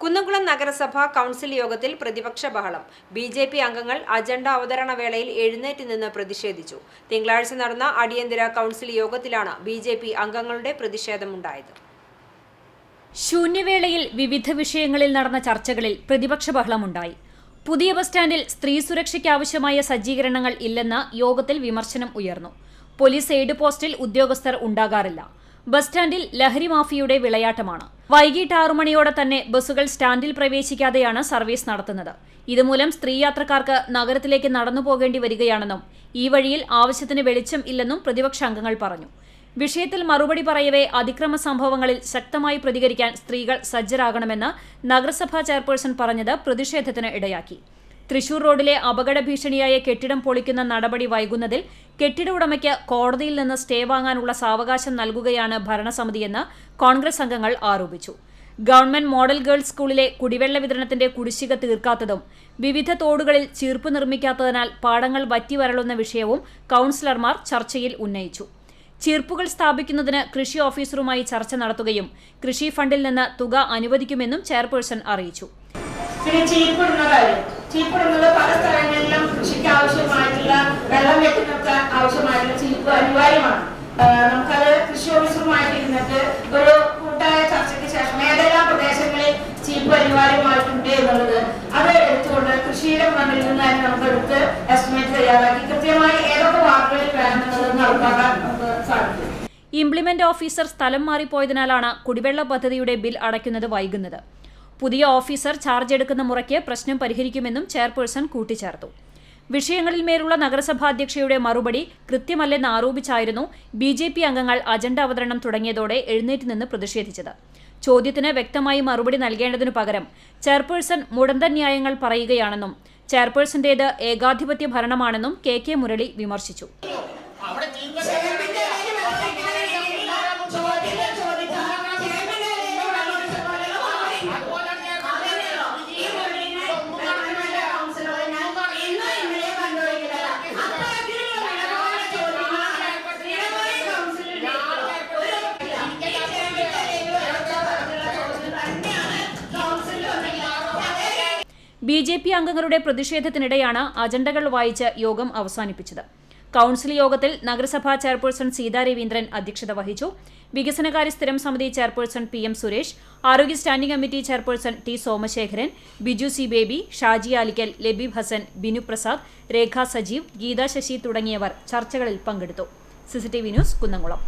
കുന്നംകുളം നഗരസഭാ കൗൺസിൽ യോഗത്തിൽ പ്രതിപക്ഷ ബഹളം. ബി ജെ പി അംഗങ്ങൾ അജണ്ട അവതരണ വേളയിൽ എഴുന്നേറ്റ് നിന്ന് പ്രതിഷേധിച്ചു. തിങ്കളാഴ്ച നടന്ന അടിയന്തര കൗൺസിൽ യോഗത്തിലാണ് ബി ജെ പി അംഗങ്ങളുടെ പ്രതിഷേധമുണ്ടായത്. ശൂന്യവേളയിൽ വിവിധ വിഷയങ്ങളിൽ നടന്ന ചർച്ചകളിൽ പ്രതിപക്ഷ ബഹളമുണ്ടായി. പുതിയ ബസ് സ്റ്റാൻഡിൽ സ്ത്രീ സുരക്ഷയ്ക്ക് ആവശ്യമായ സജ്ജീകരണങ്ങൾ ഇല്ലെന്ന് യോഗത്തിൽ വിമർശനം ഉയർന്നു. പോലീസ് എയ്ഡ് പോസ്റ്റിൽ ഉദ്യോഗസ്ഥർ ഉണ്ടാകാറില്ല. ബസ് സ്റ്റാൻഡിൽ ലഹരി മാഫിയുടെ വിളയാട്ടമാണ്. വൈകിട്ട് ആറു മണിയോടെ തന്നെ ബസ്സുകൾ സ്റ്റാൻഡിൽ പ്രവേശിക്കാതെയാണ് സർവീസ് നടത്തുന്നത്. ഇതുമൂലം സ്ത്രീ യാത്രക്കാർക്ക് നഗരത്തിലേക്ക് നടന്നു പോകേണ്ടി വരികയാണെന്നും ഈ വഴിയിൽ ആവശ്യത്തിന് വെളിച്ചം ഇല്ലെന്നും പ്രതിപക്ഷ അംഗങ്ങൾ പറഞ്ഞു. വിഷയത്തിൽ മറുപടി പറയവേ അതിക്രമ സംഭവങ്ങളിൽ ശക്തമായി പ്രതികരിക്കാൻ സ്ത്രീകൾ സജ്ജരാകണമെന്ന് നഗരസഭാ ചെയർപേഴ്സൺ പറഞ്ഞത് പ്രതിഷേധത്തിന് ഇടയാക്കി. തൃശൂർ റോഡിലെ അപകട ഭീഷണിയായ കെട്ടിടം പൊളിക്കുന്ന നടപടി വൈകുന്നതിൽ കെട്ടിട ഉടമയ്ക്ക് കോടതിയിൽ നിന്ന് സ്റ്റേ വാങ്ങാനുള്ള സാവകാശം നൽകുകയാണ് ഭരണസമിതിയെന്ന് കോൺഗ്രസ് അംഗങ്ങൾ ആരോപിച്ചു. ഗവൺമെന്റ് മോഡൽ ഗേൾസ് സ്കൂളിലെ കുടിവെള്ള വിതരണത്തിന്റെ കുടിശ്ശിക തീർക്കാത്തതും വിവിധ തോടുകളിൽ ചീർപ്പ് നിർമ്മിക്കാത്തതിനാൽ പാടങ്ങൾ വറ്റിവരളുന്ന വിഷയവും കൌൺസിലർമാർ ചർച്ചയിൽ ഉന്നയിച്ചു. ചീർപ്പുകൾ സ്ഥാപിക്കുന്നതിന് കൃഷി ഓഫീസറുമായി ചർച്ച നടത്തുകയും കൃഷി ഫണ്ടിൽ നിന്ന് തുക അനുവദിക്കുമെന്നും ചെയർപേഴ്സൺ അറിയിച്ചു. പിന്നെ കാര്യം. ചീപ്പിടുന്നത് പല സ്ഥലങ്ങളിലും കൃഷിക്ക് ആവശ്യമായിട്ടുള്ള വെള്ളം വെക്കുന്നൊക്കെ ആവശ്യമായിട്ടുള്ള ചീപ്പ് അനിവാര്യമാണ്. നമുക്കത് കൃഷി ഓഫീസറുമായിട്ട് ഇരുന്നിട്ട് ഒരു കൂട്ടായ ചർച്ചയ്ക്ക് ശേഷം ഏതെല്ലാം പ്രദേശങ്ങളിൽ ചീപ്പ് അനിവാര്യമായിട്ടുണ്ട് എന്നുള്ളത് അത് എടുത്തുകൊണ്ട് കൃഷിയുടെ ഫണ്ടിൽ നിന്ന് തന്നെ നമുക്ക് എടുത്ത് എസ്റ്റിമേറ്റ് തയ്യാറാക്കി കൃത്യമായി ഏതൊക്കെ വാർഡുകളിൽ വേണമെന്നുള്ളത് നടപ്പാക്കാൻ നമുക്ക് സാധിക്കും. ഇംപ്ലിമെന്റ് ഓഫീസർ സ്ഥലം മാറിപ്പോയതിനാലാണ് കുടിവെള്ള പദ്ധതിയുടെ ബിൽ അടയ്ക്കുന്നത് വൈകുന്നത്. പുതിയ ഓഫീസർ ചാർജ് എടുക്കുന്ന മുറയ്ക്ക് പ്രശ്നം പരിഹരിക്കുമെന്നും ചെയർപേഴ്സൺ കൂട്ടിച്ചേർത്തു. വിഷയങ്ങളിൽ മേലുള്ള നഗരസഭാ അധ്യക്ഷയുടെ മറുപടി കൃത്യമല്ലെന്ന് ആരോപിച്ചായിരുന്നു ബി ജെ പി അംഗങ്ങൾ അജണ്ട അവതരണം തുടങ്ങിയതോടെ എഴുന്നേറ്റ് നിന്ന് പ്രതിഷേധിച്ചത്. ചോദ്യത്തിന് വ്യക്തമായി മറുപടി നൽകേണ്ടതിനു പകരം ചെയർപേഴ്സൺ മുടന്ത ന്യായങ്ങൾ പറയുകയാണെന്നും ചെയർപേഴ്സന്റേത് ഏകാധിപത്യ ഭരണമാണെന്നും കെ കെ മുരളി വിമർശിച്ചു. ബി ജെ പി അംഗങ്ങളുടെ പ്രതിഷേധത്തിനിടെയാണ് അജണ്ടകൾ വായിച്ച് യോഗം അവസാനിപ്പിച്ചത്. കൌൺസിൽ യോഗത്തിൽ നഗരസഭാ ചെയർപേഴ്സൺ സീതാ രവീന്ദ്രൻ അധ്യക്ഷത വഹിച്ചു. വികസനകാര്യ സ്ഥിരം സമിതി ചെയർപേഴ്സൺ പി എം സുരേഷ് ആരോഗ്യ standing committee chairperson T Somashekharan Biju C Baby Shaji Alikkal Labeeb Hasan Binu Prasad Rekha Sajeev Geetha Sasi തുടങ്ങിയവർ ചർച്ചകളിൽ പങ്കെടുത്തു. CCTV news Kunnamkulam.